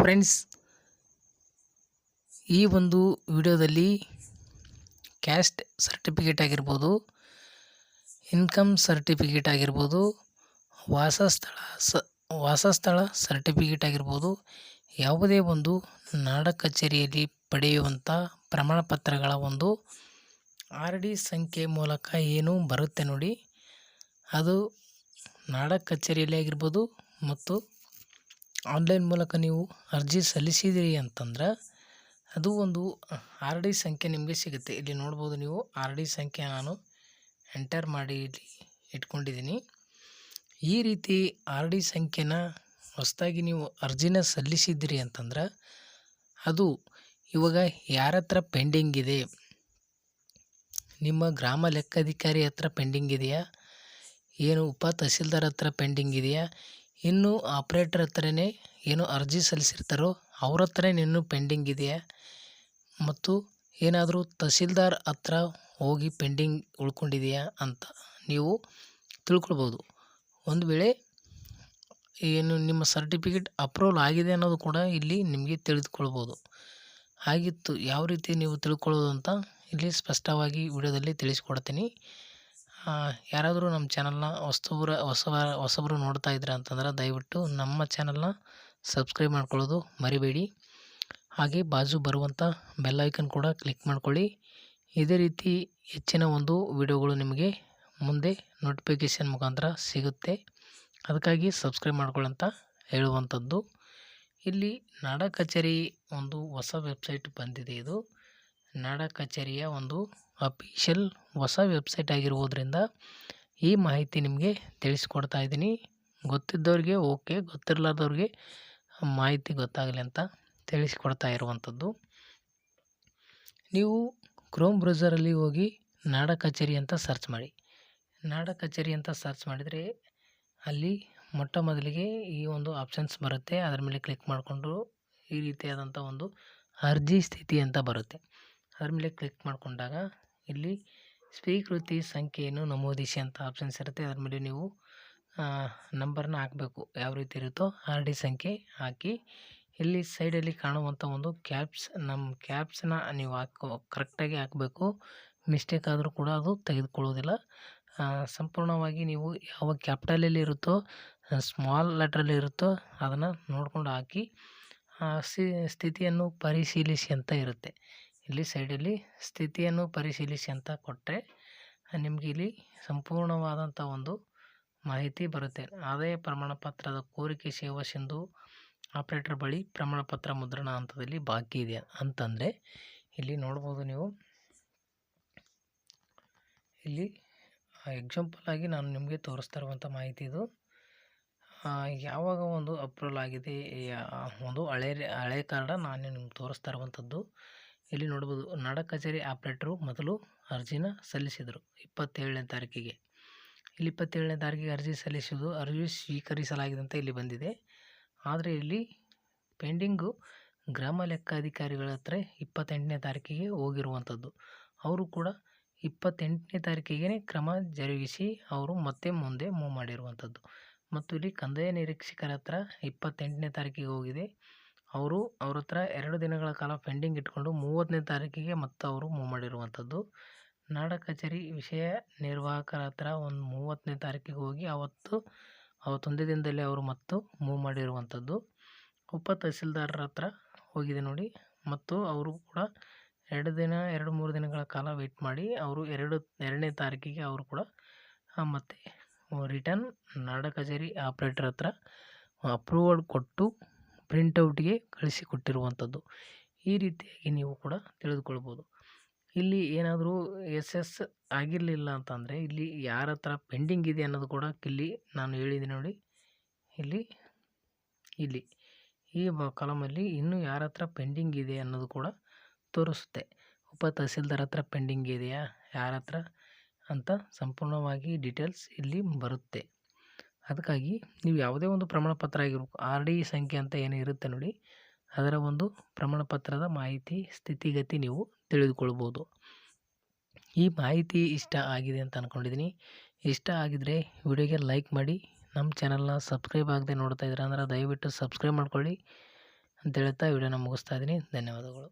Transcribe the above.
Friends, ಈ ಒಂದು ವಿಡಿಯೋದಲ್ಲಿ ಕ್ಯಾಸ್ಟ್ ಸರ್ಟಿಫಿಕೇಟ್ ಆಗಿರ್ಬೋದು, ಇನ್ಕಮ್ ಸರ್ಟಿಫಿಕೇಟ್ ಆಗಿರ್ಬೋದು, ವಾಸಸ್ಥಳ ಸ, ವಾಸಸ್ಥಳ ಸರ್ಟಿಫಿಕೇಟ್ ಆಗಿರ್ಬೋದು, ಯಾವುದೇ ಒಂದು ನಾಡ ಕಚೇರಿಯಲ್ಲಿ ಪಡೆಯುವಂಥ ಪ್ರಮಾಣ ಪತ್ರಗಳ ಒಂದು ಆರ್ ಡಿ ಸಂಖ್ಯೆ ಮೂಲಕ ಏನು ಬರುತ್ತೆ ನೋಡಿ. ಅದು ನಾಡ ಕಚೇರಿಯಲ್ಲಿ ಆಗಿರ್ಬೋದು ಮತ್ತು ಆನ್ಲೈನ್ ಮೂಲಕ ನೀವು ಅರ್ಜಿ ಸಲ್ಲಿಸಿದಿರಿ ಅಂತಂದ್ರೆ ಅದು ಒಂದು ಆರ್ ಡಿ ಸಂಖ್ಯೆ ನಿಮಗೆ ಸಿಗುತ್ತೆ. ಇಲ್ಲಿ ನೋಡ್ಬೋದು ನೀವು ಆರ್ ಡಿ ಸಂಖ್ಯೆ ನಾನು ಎಂಟರ್ ಮಾಡಿ ಇಲ್ಲಿ ಇಟ್ಕೊಂಡಿದ್ದೀನಿ. ಈ ರೀತಿ ಆರ್ ಡಿ ಸಂಖ್ಯೆನ ಹೊಸದಾಗಿ ನೀವು ಅರ್ಜಿನ ಸಲ್ಲಿಸಿದ್ದೀರಿ ಅಂತಂದ್ರೆ ಅದು ಇವಾಗ ಯಾರ ಹತ್ರ ಪೆಂಡಿಂಗ್ ಇದೆ? ನಿಮ್ಮ ಗ್ರಾಮ ಲೆಕ್ಕಾಧಿಕಾರಿ ಹತ್ರ ಪೆಂಡಿಂಗ್ ಇದೆಯಾ? ಏನು ಉಪ ತಹಸೀಲ್ದಾರ್ ಹತ್ರ ಪೆಂಡಿಂಗ್ ಇದೆಯಾ? ಇನ್ನು ಆಪ್ರೇಟರ್ ಹತ್ರನೇ ಏನು ಅರ್ಜಿ ಸಲ್ಲಿಸಿರ್ತಾರೋ ಅವ್ರ ಹತ್ರನೇ ಇನ್ನೂ ಪೆಂಡಿಂಗ್ ಇದೆಯಾ? ಮತ್ತು ಏನಾದರೂ ತಹಸೀಲ್ದಾರ್ ಹತ್ರ ಹೋಗಿ ಪೆಂಡಿಂಗ್ ಉಳ್ಕೊಂಡಿದೆಯಾ ಅಂತ ನೀವು ತಿಳ್ಕೊಳ್ಬೋದು. ಒಂದು ವೇಳೆ ಏನು ನಿಮ್ಮ ಸರ್ಟಿಫಿಕೇಟ್ ಅಪ್ರೂವಲ್ ಆಗಿದೆ ಅನ್ನೋದು ಕೂಡ ಇಲ್ಲಿ ನಿಮಗೆ ತಿಳಿದುಕೊಳ್ಬೋದು. ಹಾಗಿತ್ತು. ಯಾವ ರೀತಿ ನೀವು ತಿಳ್ಕೊಳ್ಳೋದು ಅಂತ ಇಲ್ಲಿ ಸ್ಪಷ್ಟವಾಗಿ ವಿಡಿಯೋದಲ್ಲಿ ತಿಳಿಸ್ಕೊಡ್ತೀನಿ. ಯಾರಾದರೂ ನಮ್ಮ ಚಾನಲ್ನ ಹೊಸಬ್ರ ಹೊಸಬ ಹೊಸಬರು ನೋಡ್ತಾ ಇದ್ದೀರಾ ಅಂತಂದ್ರೆ ದಯವಿಟ್ಟು ನಮ್ಮ ಚಾನಲ್ನ ಸಬ್ಸ್ಕ್ರೈಬ್ ಮಾಡ್ಕೊಳ್ಳೋದು ಮರಿಬೇಡಿ. ಹಾಗೆ ಬಾಜು ಬರುವಂಥ ಬೆಲ್ ಐಕನ್ ಕೂಡ ಕ್ಲಿಕ್ ಮಾಡ್ಕೊಳ್ಳಿ. ಇದೇ ರೀತಿ ಹೆಚ್ಚಿನ ಒಂದು ವಿಡಿಯೋಗಳು ನಿಮಗೆ ಮುಂದೆ ನೋಟಿಫಿಕೇಷನ್ ಮುಖಾಂತರ ಸಿಗುತ್ತೆ. ಅದಕ್ಕಾಗಿ ಸಬ್ಸ್ಕ್ರೈಬ್ ಮಾಡ್ಕೊಳ್ಳಂತ ಹೇಳುವಂಥದ್ದು. ಇಲ್ಲಿ ನಾಡ ಕಚೇರಿ ಒಂದು ಹೊಸ ವೆಬ್ಸೈಟ್ ಬಂದಿದೆ ಇದು. ನಾಡ ಕಚೇರಿಯ ಒಂದು ಅಫಿಷಿಯಲ್ ಹೊಸ ವೆಬ್ಸೈಟ್ ಆಗಿರುವುದರಿಂದ ಈ ಮಾಹಿತಿ ನಿಮಗೆ ತಿಳಿಸ್ಕೊಡ್ತಾ ಇದ್ದೀನಿ. ಗೊತ್ತಿದ್ದವ್ರಿಗೆ ಓಕೆ, ಗೊತ್ತಿರಲಾರ್ದವ್ರಿಗೆ ಮಾಹಿತಿ ಗೊತ್ತಾಗಲಿ ಅಂತ ತಿಳಿಸ್ಕೊಡ್ತಾ ಇರುವಂಥದ್ದು. ನೀವು ಕ್ರೋಮ್ ಬ್ರೌಸರಲ್ಲಿ ಹೋಗಿ ನಾಡ ಕಚೇರಿ ಅಂತ ಸರ್ಚ್ ಮಾಡಿ. ನಾಡ ಕಚೇರಿ ಅಂತ ಸರ್ಚ್ ಮಾಡಿದರೆ ಅಲ್ಲಿ ಮೊಟ್ಟ ಮೊದಲಿಗೆ ಈ ಒಂದು ಆಪ್ಷನ್ಸ್ ಬರುತ್ತೆ. ಅದರ ಮೇಲೆ ಕ್ಲಿಕ್ ಮಾಡಿಕೊಂಡು ಈ ರೀತಿಯಾದಂಥ ಒಂದು ಅರ್ಜಿ ಸ್ಥಿತಿ ಅಂತ ಬರುತ್ತೆ. ಅದರ ಮೇಲೆ ಕ್ಲಿಕ್ ಮಾಡಿಕೊಂಡಾಗ ಇಲ್ಲಿ ಸ್ವೀಕೃತಿ ಸಂಖ್ಯೆಯನ್ನು ನಮೂದಿಸಿ ಅಂತ ಆಪ್ಷನ್ಸ್ ಇರುತ್ತೆ. ಅದ್ರ ಮೇಲೆ ನೀವು ನಂಬರ್ನ ಹಾಕಬೇಕು. ಯಾವ ರೀತಿ ಇರುತ್ತೋ ಆರ್ ಡಿ ಸಂಖ್ಯೆ ಹಾಕಿ, ಇಲ್ಲಿ ಸೈಡಲ್ಲಿ ಕಾಣುವಂಥ ಒಂದು ಕ್ಯಾಪ್ಸ್ ನಮ್ಮ ಕ್ಯಾಪ್ಸನ್ನ ನೀವು ಹಾಕೋ ಕರೆಕ್ಟಾಗಿ ಹಾಕಬೇಕು. ಮಿಸ್ಟೇಕ್ ಆದರೂ ಕೂಡ ಅದು ತೆಗೆದುಕೊಳ್ಳೋದಿಲ್ಲ. ಸಂಪೂರ್ಣವಾಗಿ ನೀವು ಯಾವ ಕ್ಯಾಪಿಟಲಲ್ಲಿ ಇರುತ್ತೋ ಸ್ಮಾಲ್ ಲೆಟ್ರಲ್ಲಿ ಇರುತ್ತೋ ಅದನ್ನು ನೋಡ್ಕೊಂಡು ಹಾಕಿ ಸ್ಥಿತಿಯನ್ನು ಪರಿಶೀಲಿಸಿ ಅಂತ ಇರುತ್ತೆ. ಇಲ್ಲಿ ಸೈಡಲ್ಲಿ ಸ್ಥಿತಿಯನ್ನು ಪರಿಶೀಲಿಸಿ ಅಂತ ಕೊಟ್ಟರೆ ನಿಮಗೆ ಇಲ್ಲಿ ಸಂಪೂರ್ಣವಾದಂಥ ಒಂದು ಮಾಹಿತಿ ಬರುತ್ತೆ. ಆದಾಯ ಪ್ರಮಾಣ ಪತ್ರದ ಕೋರಿಕೆ ಸೇವಾ ಸಿಂಧು ಆಪ್ರೇಟರ್ ಬಳಿ ಪ್ರಮಾಣ ಪತ್ರ ಮುದ್ರಣ ಹಂತದಲ್ಲಿ ಬಾಕಿ ಇದೆ ಅಂತಂದರೆ, ಇಲ್ಲಿ ನೋಡ್ಬೋದು ನೀವು. ಇಲ್ಲಿ ಎಕ್ಸಾಂಪಲ್ ಆಗಿ ನಾನು ನಿಮಗೆ ತೋರಿಸ್ತಾ ಇರುವಂಥ ಮಾಹಿತಿ ಇದು. ಯಾವಾಗ ಒಂದು ಅಪ್ರೂವಲ್ ಆಗಿದೆ ಒಂದು ಹಳೆ ಹಳೆ ಕಾರ್ಡ ನಾನು ನಿಮ್ಗೆ ತೋರಿಸ್ತಾ ಇರುವಂಥದ್ದು ಇಲ್ಲಿ ನೋಡ್ಬೋದು, ನಾಡ ಕಚೇರಿ ಆಪ್ರೇಟ್ರು ಮೊದಲು ಅರ್ಜಿನ ಸಲ್ಲಿಸಿದರು. ಇಪ್ಪತ್ತೇಳನೇ ತಾರೀಕಿಗೆ. ಇಲ್ಲಿ ಇಪ್ಪತ್ತೇಳನೇ ತಾರೀಕಿಗೆ ಅರ್ಜಿ ಸಲ್ಲಿಸುವುದು ಅರ್ಜಿ ಸ್ವೀಕರಿಸಲಾಗಿದೆ ಅಂತ ಇಲ್ಲಿ ಬಂದಿದೆ. ಆದರೆ ಇಲ್ಲಿ ಪೆಂಡಿಂಗು ಗ್ರಾಮ ಲೆಕ್ಕಾಧಿಕಾರಿಗಳ ಹತ್ರ ಇಪ್ಪತ್ತೆಂಟನೇ ತಾರೀಕಿಗೆ ಹೋಗಿರುವಂಥದ್ದು. ಅವರು ಕೂಡ ಇಪ್ಪತ್ತೆಂಟನೇ ತಾರೀಕಿಗೆ ಕ್ರಮ ಜರುಗಿಸಿ ಅವರು ಮತ್ತೆ ಮುಂದೆ ಮೂವ್ ಮಾಡಿರುವಂಥದ್ದು. ಮತ್ತು ಇಲ್ಲಿ ಕಂದಾಯ ನಿರೀಕ್ಷಕರ ಹತ್ರ ಇಪ್ಪತ್ತೆಂಟನೇ ತಾರೀಕಿಗೆ ಹೋಗಿದೆ. ಅವರು ಅವ್ರ ಹತ್ರ ಎರಡು ದಿನಗಳ ಕಾಲ ಪೆಂಡಿಂಗ್ ಇಟ್ಕೊಂಡು ಮೂವತ್ತನೇ ತಾರೀಕಿಗೆ ಮತ್ತೆ ಅವರು ಮೂವ್ ಮಾಡಿರುವಂಥದ್ದು. ನಾಡ ಕಚೇರಿ ವಿಷಯ ನಿರ್ವಾಹಕರ ಹತ್ರ ಒಂದು ಮೂವತ್ತನೇ ತಾರೀಕಿಗೆ ಹೋಗಿ ಅವತ್ತು, ಅವತ್ತೊಂದೇ ದಿನದಲ್ಲಿ ಅವರು ಮತ್ತು ಮೂವ್ ಮಾಡಿರುವಂಥದ್ದು. ಉಪ ತಹಸೀಲ್ದಾರರ ಹತ್ರ ಹೋಗಿದೆ ನೋಡಿ. ಮತ್ತು ಅವರು ಕೂಡ ಎರಡು ದಿನ, ಎರಡು ಮೂರು ದಿನಗಳ ಕಾಲ ವೆಯ್ಟ್ ಮಾಡಿ ಅವರು ಎರಡು, ಎರಡನೇ ತಾರೀಕಿಗೆ ಅವರು ಕೂಡ ಮತ್ತು, ರಿಟರ್ನ್ ನಾಡ ಕಚೇರಿ ಆಪ್ರೇಟರ್ ಹತ್ರ ಅಪ್ರೂವಲ್ ಕೊಟ್ಟು ಪ್ರಿಂಟೌಟ್ಗೆ ಕಳಿಸಿಕೊಟ್ಟಿರುವಂಥದ್ದು. ಈ ರೀತಿಯಾಗಿ ನೀವು ಕೂಡ ತಿಳಿದುಕೊಳ್ಬೋದು. ಇಲ್ಲಿ ಏನಾದರೂ ಎಸ್ ಎಸ್ ಆಗಿರಲಿಲ್ಲ ಅಂತಂದರೆ ಇಲ್ಲಿ ಯಾರ ಹತ್ರ ಪೆಂಡಿಂಗ್ ಇದೆ ಅನ್ನೋದು ಕೂಡ ಇಲ್ಲಿ ನಾನು ಹೇಳಿದೆ ನೋಡಿ. ಇಲ್ಲಿ ಇಲ್ಲಿ ಈ ಕಾಲಮಲ್ಲಿ ಇನ್ನೂ ಯಾರ ಹತ್ರ ಪೆಂಡಿಂಗ್ ಇದೆ ಅನ್ನೋದು ಕೂಡ ತೋರಿಸುತ್ತೆ. ಉಪ ತಹಸೀಲ್ದಾರ್ ಹತ್ರ ಪೆಂಡಿಂಗ್ ಇದೆಯಾ? ಯಾರ ಹತ್ರ? ಅಂತ ಸಂಪೂರ್ಣವಾಗಿ ಡೀಟೇಲ್ಸ್ ಇಲ್ಲಿ ಬರುತ್ತೆ. ಅದಕ್ಕಾಗಿ ನೀವು ಯಾವುದೇ ಒಂದು ಪ್ರಮಾಣ ಪತ್ರ ಆಗಿರ್ಬೇಕು ಆರ್ ಡಿ ಸಂಖ್ಯೆ ಅಂತ ಏನು ಇರುತ್ತೆ ನೋಡಿ, ಅದರ ಒಂದು ಪ್ರಮಾಣ ಪತ್ರದ ಮಾಹಿತಿ ಸ್ಥಿತಿಗತಿ ನೀವು ತಿಳಿದುಕೊಳ್ಬೋದು. ಈ ಮಾಹಿತಿ ಇಷ್ಟ ಆಗಿದೆ ಅಂತ ಅಂದ್ಕೊಂಡಿದ್ದೀನಿ ಇಷ್ಟ ಆಗಿದ್ದರೆ ವಿಡಿಯೋಗೆ ಲೈಕ್ ಮಾಡಿ, ನಮ್ಮ ಚಾನಲ್ನ ಸಬ್ಸ್ಕ್ರೈಬ್ ಆಗದೆ ನೋಡ್ತಾ ಇದ್ದೀರಾ ಅಂದ್ರೆ ದಯವಿಟ್ಟು ಸಬ್ಸ್ಕ್ರೈಬ್ ಮಾಡ್ಕೊಳ್ಳಿ. ಅಂತ ಹೇಳ್ತಾ ವಿಡಿಯೋನ ಮುಗಿಸ್ತಾ ಇದ್ದೀನಿ. ಧನ್ಯವಾದಗಳು.